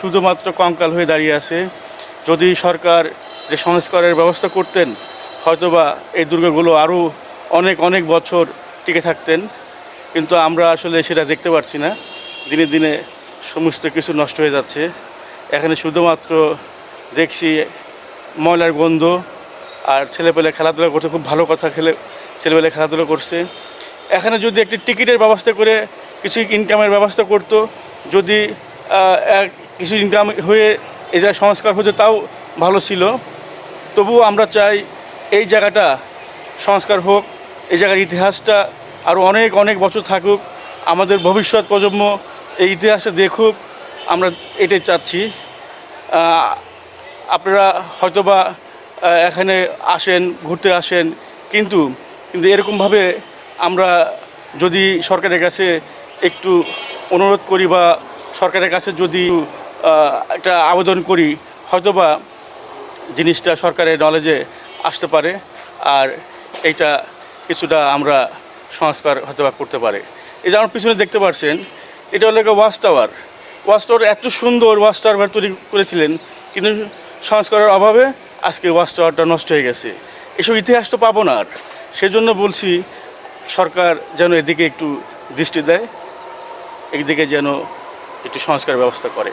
শুধুমাত্র কঙ্কাল হয়ে দাঁড়িয়ে আছে। যদি সরকার যে সংস্কারের ব্যবস্থা করতেন, হয়তোবা এই দুর্গগুলো আরও অনেক অনেক বছর টিকে থাকতেন। কিন্তু আমরা আসলে সেটা দেখতে পাচ্ছি না। দিনে দিনে সমস্ত কিছু নষ্ট হয়ে যাচ্ছে। এখানে শুধুমাত্র দেখছি ময়লার গন্ধ আর ছেলেপেলে খেলাধুলা করতে খুব ভালো কথা খেলে, ছেলেপেলে খেলাধুলা করছে। এখানে যদি একটি টিকিটের ব্যবস্থা করে কিছু ইনকামের ব্যবস্থা করতো, যদি কিছু ইনকাম হয়ে এই জায়গায় সংস্কার হতো তাও ভালো ছিল। তবুও আমরা চাই এই জায়গাটা সংস্কার হোক, এই জায়গার ইতিহাসটা আরও অনেক অনেক বছর থাকুক, আমাদের ভবিষ্যৎ প্রজন্ম এই ইতিহাসটা দেখুক, আমরা এটাই চাচ্ছি। আপনারা হয়তোবা এখানে আসেন, ঘুরতে আসেন, কিন্তু কিন্তু এরকমভাবে আমরা যদি সরকারের কাছে একটু অনুরোধ করি বা সরকারের কাছে যদি একটা আবেদন করি, হয়তোবা জিনিসটা সরকারের নলেজে আসতে পারে, আর এইটা কিছুটা আমরা সংস্কার হয়তোবা করতে পারে। এই যে আমার পিছনে দেখতে পাচ্ছেন এটা হলো ওয়াচ টাওয়ার ওয়াচ টাওয়ার এত সুন্দর ওয়াচ টাওয়ার তৈরি করেছিলেন, কিন্তু সংস্কারের অভাবে আজকে ওয়াচ টাওয়ারটা নষ্ট হয়ে গেছে। এসব ইতিহাস তো পাবো না আর। সেজন্য বলছি, সরকার যেন এদিকে একটু দৃষ্টি দেয় একদিকে যেন একটু সংস্কার ব্যবস্থা করে।